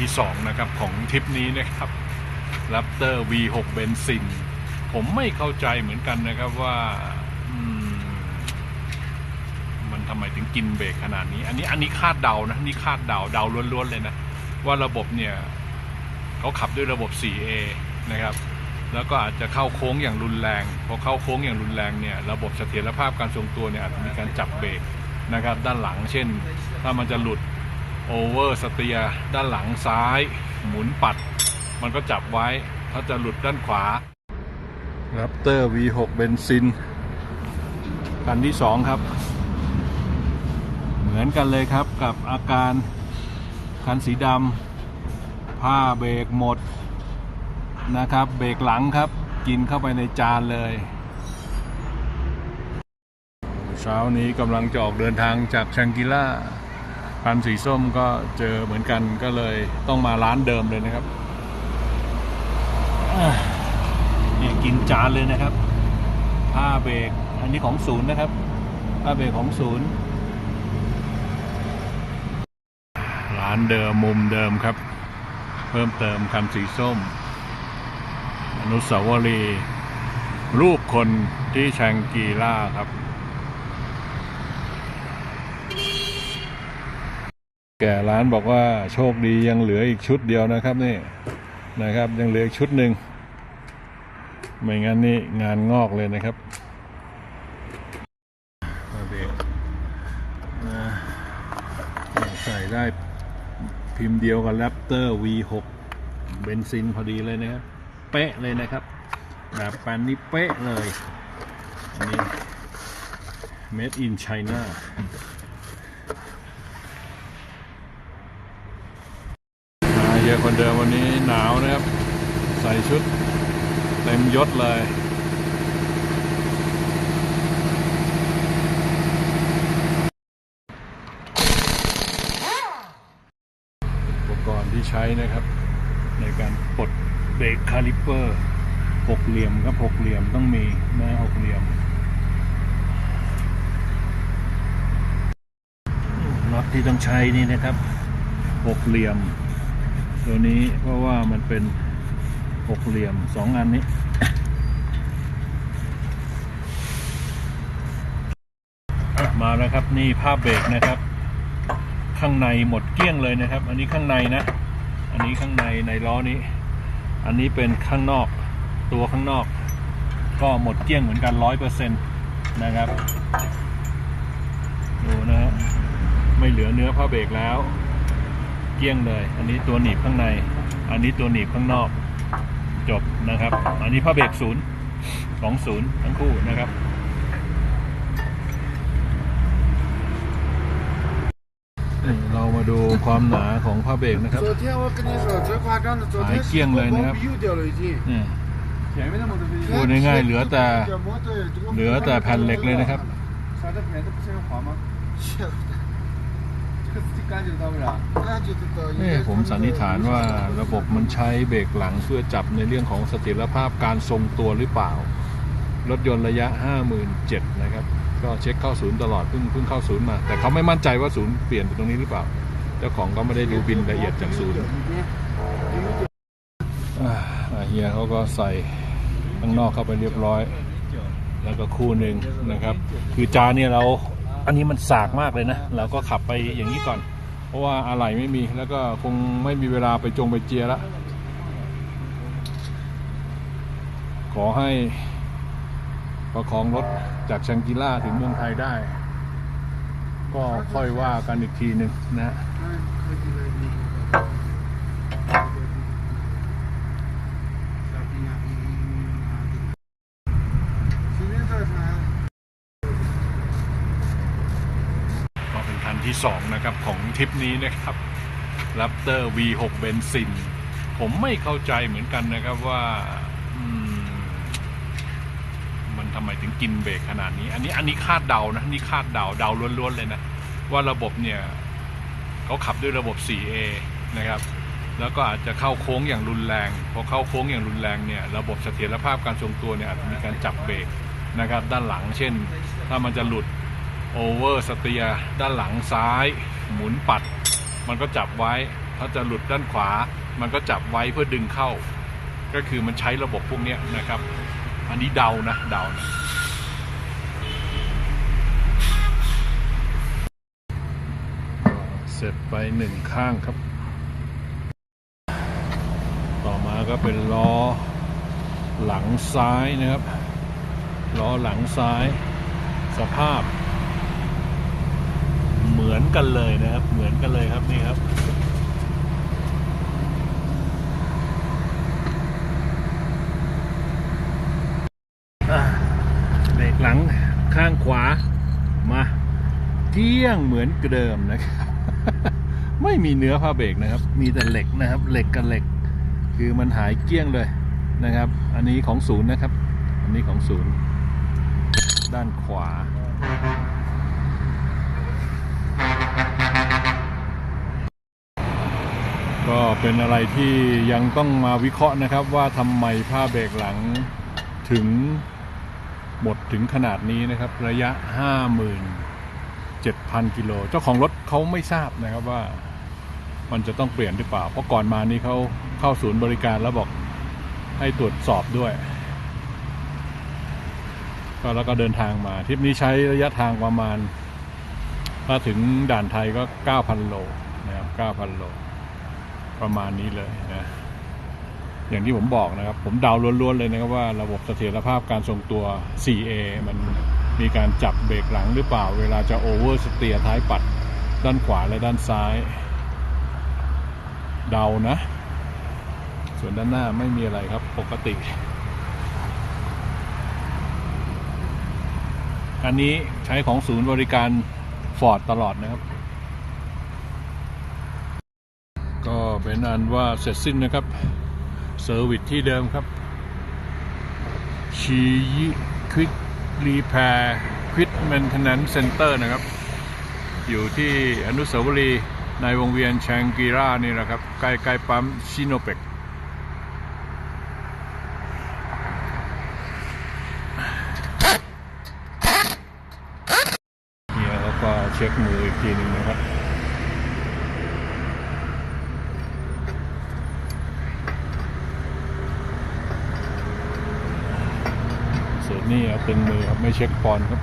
ที่ 2 นะครับ ของทริปนี้นะครับ Raptor V6 เบนซิน ผมไม่เข้าใจเหมือนกันนะครับว่ามมันทำไมถึงกินเบรกขนาดนี้ อันนี้อันนี้คาดเดานะ นี่คาดเดาเดาล้วนๆเลยนะ ว่าระบบเนี่ยเขาขับด้วยระบบ 4A นะครับแล้วก็อาจจะเข้าโค้งอย่างรุนแรง พอเข้าโค้งอย่างรุนแรงเนี่ยระบบเสถียรภาพการทรงตัวเนี่ยอาจจะมีการจับเบรกนะครับ ด้านหลังเช่น ถ้ามันจะหลุด โอเวอร์สเตียด้านหลังซ้าย หมุนปัด มันก็จับไว้ ถ้าจะหลุดด้านขวา Raptor V6 เบนซินคันที่ 2 ครับ เหมือนกันเลยครับกับอาการคันสีดำผ้าเบรกหมดนะครับ เบรกหลังครับ กินเข้าไปในจานเลย เช้านี้กำลังจะออกเดินทางจากชังกิล่า พันสีส้มก็เจอเหมือนกันก็เลยต้องมาร้านเดิมเลยนะครับอะเนี่ยกินจานเลยนะครับผ้าเบรกอันนี้ของศูนย์นะครับผ้าเบรกของศูนย์ร้านเดิมมุมเดิมครับ เพิ่มเติมคันสีส้ม อนุสาวรีย์รูปคนที่แชงกีล่าครับ แก่ร้านบอกว่าโชคดียังเหลืออีกชุดเดียวนะครับนี่นะครับ ยังเหลืออีกชุดหนึ่งไม่งั้นนี่งานงอกเลยนะครับมาเบรกอ่าใส่ได้พิมพ์เดียวกับ Raptor V6 เบนซินพอดีเลยนะครับ เป๊ะเลยนะครับ แบบแปนนี่เป๊ะเลย อันนี้ made in China มา เยอะคนเดิมวันนี้หนาวนะครับ ใส่ชุดเต็มยศเลยอุปกรณ์ที่ใช้นะครับ ในการปลดเบรกคาลิปเปอร์หกเหลี่ยมครับหกเหลี่ยมต้องมีนะหกเหลี่ยมน็อตที่ต้องใช้นี่นะครับหกเหลี่ยม ตัวนี้เพราะว่ามันเป็นหกเหลี่ยมสองอันนี้ มาแล้วครับนี่ภาพเบรกนะครับ ข้างในหมดเกลี้ยงเลยนะครับ อันนี้ข้างในนะ อันนี้ข้างในในล้อนี้ อันนี้เป็นข้างนอกตัวข้างนอก ก็หมดเกลี้ยงเหมือนกันร้อยเปอร์เซ็นต์นะครับดูนะฮะไม่เหลือเนื้อผ้าเบรกแล้ว กี้ยงเลย อันนี้ตัวหนีบข้างใน อันนี้ตัวหนีบข้างนอก จบนะครับ อันนี้ผ้าเบรกศูนย์ของศูนย์ทั้งคู่นะครับเรามาดูความหนาของผ้าเบรกนะครับหายเกี้ยงเลยนะครับพูดง่ายๆเหลือแต่เหลือแต่แผ่นเหล็กเลยนะครับ นี่ผมสันนิษฐานว่าระบบมันใช้เบรกหลังเพื่อจับในเรื่องของเสถียรภาพการทรงตัวหรือเปล่า รถยนต์ระยะ 5 7 0 0นะครับ ก็เช็คเข้าศูนย์ตลอดเพิ่งเพิ่งเข้าศูนย์มา แต่เขาไม่มั่นใจว่าศูนย์เปลี่ยนตรงนี้หรือเปล่า เจ้าของก็ไม่ได้ดูบินละเอียดจากศูนย์เฮียเขาก็ใส่ข้างนอกเข้าไปเรียบร้อย แล้วก็คู่หนึ่งนะครับ คือจานเนี่ยเรา อันนี้มันสากมากเลยนะ เราก็ขับไปอย่างนี้ก่อน เพราะว่าอะไหล่ไม่มีแล้วก็คงไม่มีเวลาไปจงไปเจียละขอให้ประคองรถจากชังกิล่าถึงเมืองไทยได้ ก็ค่อยว่ากันอีกทีหนึ่งนะ ที่สองนะครับ ของทริปนี้นะครับ Raptor V6 เบนซิน ผมไม่เข้าใจเหมือนกันนะครับว่ามมันทำไมถึงกินเบรกขนาดนี้ อันนี้อันนี้คาดเดานะ นี่คาดเดาเดาล้วนๆเลยนะ ว่าระบบเนี่ยเขาขับด้วยระบบ 4A นะครับ แล้วก็อาจจะเข้าโค้งอย่างรุนแรง พอเข้าโค้งอย่างรุนแรงเนี่ยระบบเสถียรภาพการทรงตัวเนี่ยอาจจะมีการจับเบรกนะครับ ด้านหลังเช่น ถ้ามันจะหลุด โอเวอร์สเตียด้านหลังซ้าย หมุนปัด มันก็จับไว้ ถ้าจะหลุดด้านขวา มันก็จับไว้เพื่อดึงเข้า ก็คือมันใช้ระบบพวกนี้นะครับ อันนี้เดานะเดานะเสร็จไปหนึ่งข้างครับ ต่อมาก็เป็นล้อหลังซ้ายนะครับ ล้อหลังซ้าย สภาพ มือนกันเลยนะครับ เหมือนกันเลยครับนี่ครับเบรกหลังข้างขวามาเกี้ยงเหมือนเดิมนะครับ ไม่มีเนื้อผ้าเบรกนะครับ มีแต่เหล็กนะครับ เหล็กกับเหล็ก คือมันหายเกี้ยงเลยนะครับ อันนี้ของศูนย์นะครับ อันนี้ของศูนย์ ด้านขวา ก็เป็นอะไรที่ยังต้องมาวิเคราะห์นะครับว่าทำไมผ้าเบรกหลังถึงหมดถึงขนาดนี้นะครับ ระยะ 57,000 กิโล เจ้าของรถเขาไม่ทราบนะครับว่ามันจะต้องเปลี่ยนหรือเปล่า เพราะก่อนมานี้เขาเข้าศูนย์บริการแล้วบอกให้ตรวจสอบด้วยก็แล้วก็เดินทางมาทริปนี้ใช้ระยะทางประมาณ ถ้าถึงด่านไทยก็ 9,000 โลนะครับ 9,000 โล ประมาณนี้เลยนะอย่างที่ผมบอกนะครับ ผมเดาล้วนๆเลยนะครับว่าระบบเสถียรภาพการทรงตัว 4A มันมีการจับเบรกหลังหรือเปล่า เวลาจะโอเวอร์สเตียร์ท้ายปัดด้านขวาและด้านซ้าย เดานะ ส่วนด้านหน้าไม่มีอะไรครับปกติ อันนี้ใช้ของศูนย์บริการฟอร์ดตลอดนะครับ ก็เป็นอันว่าเสร็จสิ้นนะครับ เซอร์วิสที่เดิมครับ ชียิควิกรีแพร์ควิดแมนเทนแนนซ์เซ็นเตอร์นะครับ อยู่ที่อนุสาวรีย์ในวงเวียนแชงกีรานี่แหละครับ ใกล้ๆปั๊มชิโนเปกเนี่ยแล้วก็เช็คมืออีกทีหนึ่งนะครับ นี่เป็นมือครับไม่เช็คฟอนครับ